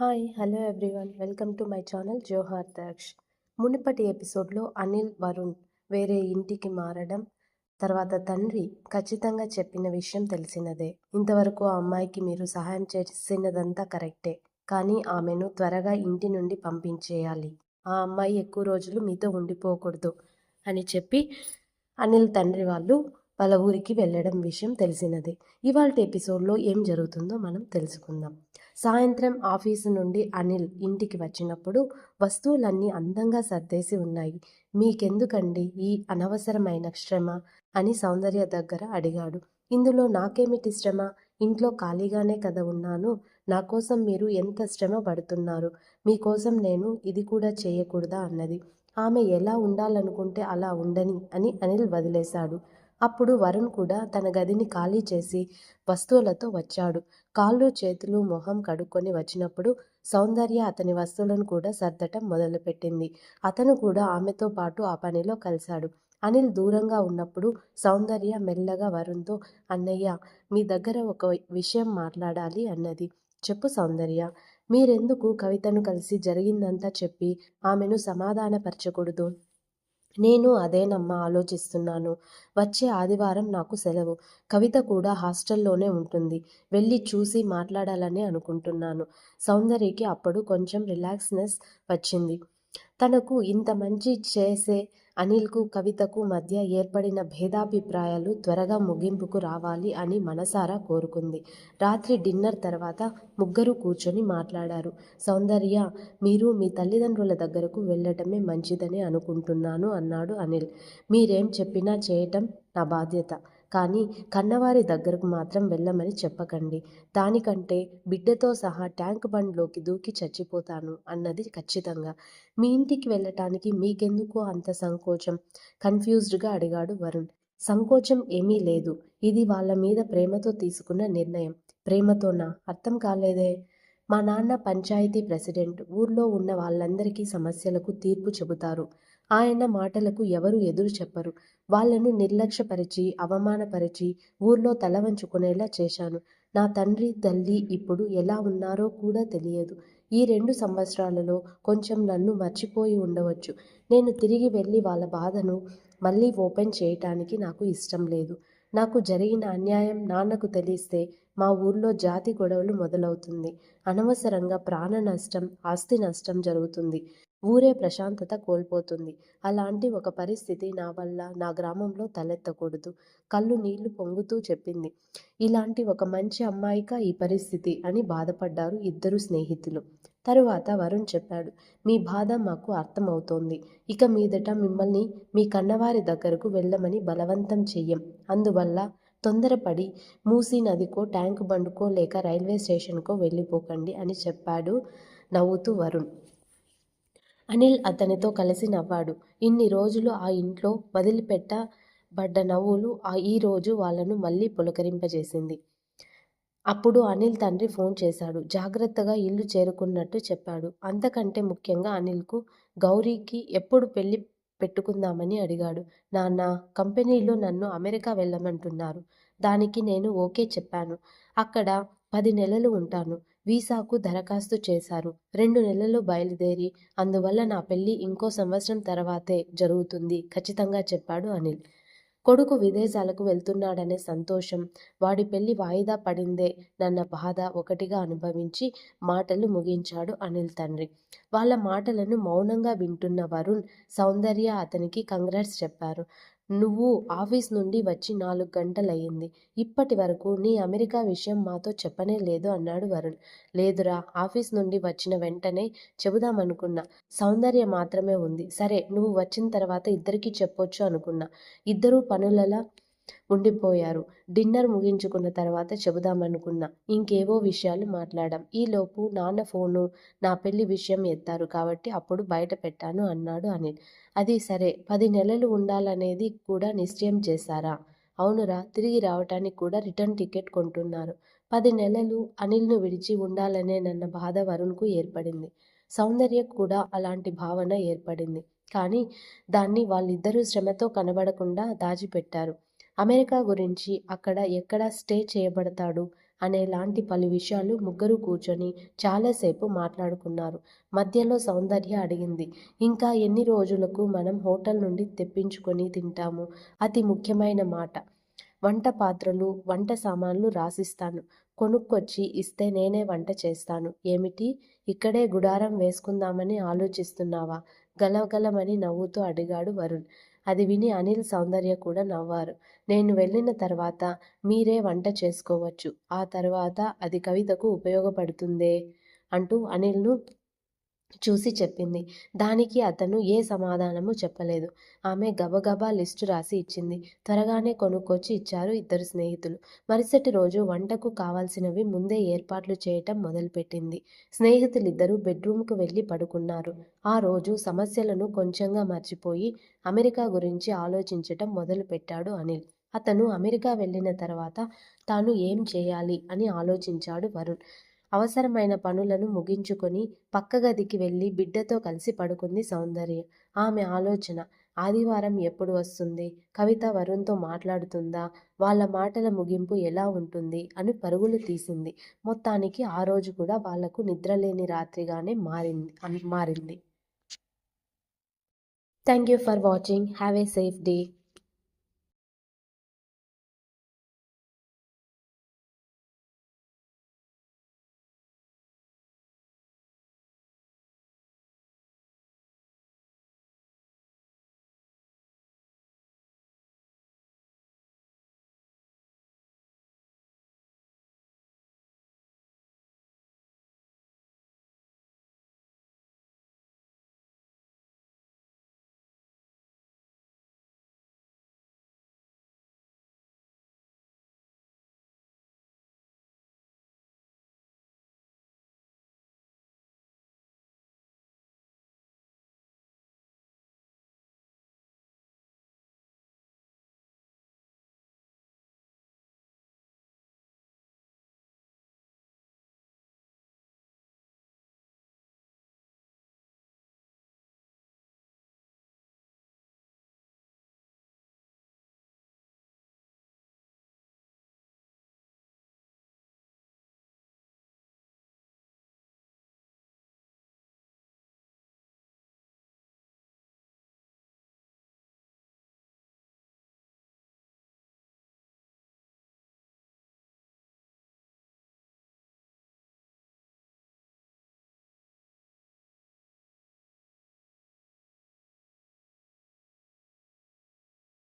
Hi hello everyone. Welcome to my channel Johar Daksh. మునుపటి ఎపిసోడ్లో అనిల్ వరుణ్ వేరే ఇంటికి మారడం తర్వాత తండ్రి ఖచ్చితంగా చెప్పిన విషయం తెలిసినదే. ఇంతవరకు ఆ అమ్మాయికి మీరు సహాయం చేసినదంతా కరెక్టే. కానీ ఆమెను త్వరగా ఇంటి నుండి పంపించేయాలి. ఆ అమ్మాయి ఎక్కువ రోజులు మీతో ఉండిపోకూడదు అని చెప్పి అనిల్ తండ్రి వాళ్ళు వాళ్ళ ఊరికి వెళ్ళడం విషయం తెలిసినదే. ఇవాళ ఎపిసోడ్లో ఏం జరుగుతుందో మనం తెలుసుకుందాం. సాయంత్రం ఆఫీసు నుండి అనిల్ ఇంటికి వచ్చినప్పుడు వస్తువులన్నీ అందంగా సర్దేసి ఉన్నాయి. మీకెందుకండి ఈ అనవసరమైన శ్రమ? అని సౌందర్య దగ్గర అడిగాడు. ఇందులో నాకేమిటి శ్రమ? ఇంట్లో ఖాళీగానే కదా ఉన్నాను. నా కోసం మీరు ఎంత శ్రమ పడుతున్నారు? మీకోసం నేను ఇది కూడా చేయకూడదా? అన్నది. ఆమె ఎలా ఉండాలనుకుంటే అలా ఉండని అని అనిల్ వదిలేశాడు. అప్పుడు వరుణ్ కూడా తన గదిని ఖాళీ చేసి వస్తువులతో వచ్చాడు. కాళ్ళు చేతులు మొహం కడుక్కొని వచ్చినప్పుడు సౌందర్య అతని వస్తువులను కూడా సర్దటం మొదలుపెట్టింది. అతను కూడా ఆమెతో పాటు ఆ పనిలో కలిశాడు. అనిల్ దూరంగా ఉన్నప్పుడు సౌందర్య మెల్లగా వరుణ్తో అన్నయ్య మీ దగ్గర ఒక విషయం మాట్లాడాలి అన్నది. చెప్పు సౌందర్య మీరెందుకు కవితను కలిసి జరిగిందంతా చెప్పి ఆమెను సమాధానపరచకూడదు? నేను అదేనమ్మా ఆలోచిస్తున్నాను. వచ్చే ఆదివారం నాకు సెలవు. కవిత కూడా హాస్టల్లోనే ఉంటుంది. వెళ్ళి చూసి మాట్లాడాలని అనుకుంటున్నాను. సౌందర్యకి అప్పుడు కొంచెం రిలాక్స్నెస్ వచ్చింది. తనకు ఇంత మంచి చేసే అనిల్కు కవితకు మధ్య ఏర్పడిన భేదాభిప్రాయాలు త్వరగా ముగింపుకు రావాలి అని మనసారా కోరుకుంది. రాత్రి డిన్నర్ తర్వాత ముగ్గురు కూర్చొని మాట్లాడారు. సౌందర్య మీరు మీ తల్లిదండ్రుల దగ్గరకు వెళ్ళటమే మంచిదని అనుకుంటున్నాను అన్నాడు అనిల్. మీరేం చెప్పినా చేయటం నా బాధ్యత. కానీ కన్నవారి దగ్గరకు మాత్రం వెళ్ళమని చెప్పకండి. దానికంటే బిడ్డతో సహా ట్యాంక్ బండ్లోకి దూకి చచ్చిపోతాను అన్నది ఖచ్చితంగా. మీ ఇంటికి వెళ్ళటానికి మీకెందుకు అంత సంకోచం? కన్ఫ్యూజ్డ్గా అడిగాడు వరుణ్. సంకోచం ఏమీ లేదు. ఇది వాళ్ళ మీద ప్రేమతో తీసుకున్న నిర్ణయం. ప్రేమతోనా? అర్థం కాలేదే. మా నాన్న పంచాయతీ ప్రెసిడెంట్. ఊర్లో ఉన్న వాళ్ళందరికీ సమస్యలకు తీర్పు చెబుతారు. ఆయన మాటలకు ఎవరు ఎదురు చెప్పరు. వాళ్ళను నిర్లక్ష్యపరిచి అవమానపరిచి ఊర్లో తల వంచుకునేలా చేశాను. నా తండ్రి తల్లి ఇప్పుడు ఎలా ఉన్నారో కూడా తెలియదు. ఈ రెండు సంవత్సరాలలో కొంచెం నన్ను మర్చిపోయి ఉండవచ్చు. నేను తిరిగి వెళ్ళి వాళ్ళ బాధను మళ్ళీ ఓపెన్ చేయటానికి నాకు ఇష్టం లేదు. నాకు జరిగిన అన్యాయం నాన్నకు తెలిస్తే మా ఊర్లో జాతి గొడవలు మొదలవుతుంది. అనవసరంగా ప్రాణ నష్టం ఆస్తి నష్టం జరుగుతుంది. ఊరే ప్రశాంతత కోల్పోతుంది. అలాంటి ఒక పరిస్థితి నా వల్ల నా గ్రామంలో తలెత్తకూడదు. కళ్ళు నీళ్ళు పొంగుతూ చెప్పింది. ఇలాంటి ఒక మంచి అమ్మాయిక ఈ పరిస్థితి? అని బాధపడ్డారు ఇద్దరు స్నేహితులు. తరువాత వరుణ్ చెప్పాడు మీ బాధ మాకు అర్థమవుతోంది. ఇక మీదట మిమ్మల్ని మీ కన్నవారి దగ్గరకు వెళ్ళమని బలవంతం చెయ్యం. అందువల్ల తొందరపడి మూసీ నదికో ట్యాంక్ బండుకో లేక రైల్వే స్టేషన్కో వెళ్ళిపోకండి అని చెప్పాడు నవ్వుతూ వరుణ్. అనిల్ అతనితో కలిసి నవ్వాడు. ఇన్ని రోజులు ఆ ఇంట్లో వదిలిపెట్టబడ్డ నవ్వులు ఆ ఈ రోజు వాళ్ళను మళ్ళీ పులకరింపజేసింది. అప్పుడు అనిల్ తండ్రి ఫోన్ చేశాడు. జాగ్రత్తగా ఇల్లు చేరుకున్నట్టు చెప్పాడు. అంతకంటే ముఖ్యంగా అనిల్కు గౌరీకి ఎప్పుడు పెళ్ళి పెట్టుకుందామని అడిగాడు. నాన్న కంపెనీలో నన్ను అమెరికా వెళ్ళమంటున్నారు. దానికి నేను ఓకే చెప్పాను. అక్కడ పది నెలలు ఉంటాను. వీసాకు దరఖాస్తు చేశారు. రెండు నెలలు బయలుదేరి అందువల్ల నా పెళ్ళి ఇంకో సంవత్సరం తర్వాతే జరుగుతుంది ఖచ్చితంగా చెప్పాడు అనిల్. కొడుకు విదేశాలకు వెళ్తున్నాడనే సంతోషం వాడి పెళ్ళి వాయిదా పడిందే నన్న బాధ ఒకటిగా అనుభవించి మాటలు ముగించాడు అనిల్ తండ్రి. వాళ్ళ మాటలను మౌనంగా వింటున్న వరుణ్ సౌందర్య అతనికి కంగ్రాట్స్ చెప్పారు. నువ్వు ఆఫీస్ నుండి వచ్చి నాలుగు గంటలయ్యింది. ఇప్పటి వరకు నీ అమెరికా విషయం మాతో చెప్పనే లేదు అన్నాడు వరుణ్. లేదురా ఆఫీస్ నుండి వచ్చిన వెంటనే చెబుదామనుకున్నా. సౌందర్య మాత్రమే ఉంది. సరే నువ్వు వచ్చిన తర్వాత ఇద్దరికీ చెప్పొచ్చు అనుకున్నా. ఇద్దరూ పనులలా ఉండిపోయారు. డిన్నర్ ముగించుకున్న తర్వాత చెబుదామనుకున్నా ఇంకేవో విషయాలు మాట్లాడాం. ఈలోపు నాన్న ఫోను నా పెళ్ళి విషయం ఎత్తారు కాబట్టి అప్పుడు బయట పెట్టాను అన్నాడు అనిల్. అది సరే పది నెలలు ఉండాలనేది కూడా నిశ్చయం చేశారా? అవునురా తిరిగి రావటానికి కూడా రిటర్న్ టికెట్ కొంటున్నారు. పది నెలలు అనిల్ను విడిచి ఉండాలనే నన్న బాధ వరుణ్కు ఏర్పడింది. సౌందర్య కూడా అలాంటి భావన ఏర్పడింది. కానీ దాన్ని వాళ్ళిద్దరూ శ్రమతో కనబడకుండా దాచిపెట్టారు. అమెరికా గురించి అక్కడ ఎక్కడ స్టే చేయబడతాడు అనేలాంటి పలు విషయాలు ముగ్గురు కూర్చొని చాలాసేపు మాట్లాడుకున్నారు. మధ్యలో సౌందర్య అడిగింది ఇంకా ఎన్ని రోజులకు మనం హోటల్ నుండి తెప్పించుకొని తింటాము? అతి ముఖ్యమైన మాట. వంట పాత్రలు వంట సామాన్లు రాసిస్తాను. కొనుక్కొచ్చి ఇస్తే నేనే వంట చేస్తాను. ఏమిటి? ఇక్కడే గుడారం వేసుకుందామని ఆలోచిస్తున్నావా? గలగలమని నవ్వుతూ అడిగాడు వరుణ్. అది విని అనిల్ సౌందర్య కూడా నవ్వారు. నేను వెళ్ళిన తర్వాత మీరే వంట చేసుకోవచ్చు. ఆ తర్వాత అది కవితకు ఉపయోగపడుతుందే అంటూ అనిల్ను చూసి చెప్పింది. దానికి అతను ఏ సమాధానము చెప్పలేదు. ఆమె గబగబా లిస్టు రాసి ఇచ్చింది. త్వరగానే కొనుక్కొచ్చి ఇచ్చారు ఇద్దరు స్నేహితులు. మరుసటి రోజు వంటకు కావాల్సినవి ముందే ఏర్పాట్లు చేయటం మొదలుపెట్టింది. స్నేహితులిద్దరూ బెడ్రూమ్కు వెళ్ళి పడుకున్నారు. ఆ రోజు సమస్యలను కొంచెంగా మర్చిపోయి అమెరికా గురించి ఆలోచించటం మొదలుపెట్టాడు అనిల్. అతను అమెరికా వెళ్ళిన తర్వాత తాను ఏం చేయాలి అని ఆలోచించాడు వరుణ్. అవసరమైన పనులను ముగించుకొని పక్క గదికి వెళ్ళి బిడ్డతో కలిసి పడుకుంది సౌందర్య. ఆమె ఆలోచన ఆదివారం ఎప్పుడు వస్తుంది? కవిత వరుణ్తో మాట్లాడుతుందా? వాళ్ళ మాటల ముగింపు ఎలా ఉంటుంది? అని పరుగులు తీసింది. మొత్తానికి ఆ రోజు కూడా వాళ్ళకు నిద్రలేని రాత్రిగానే మారింది మారింది. Thank you for watching have a safe day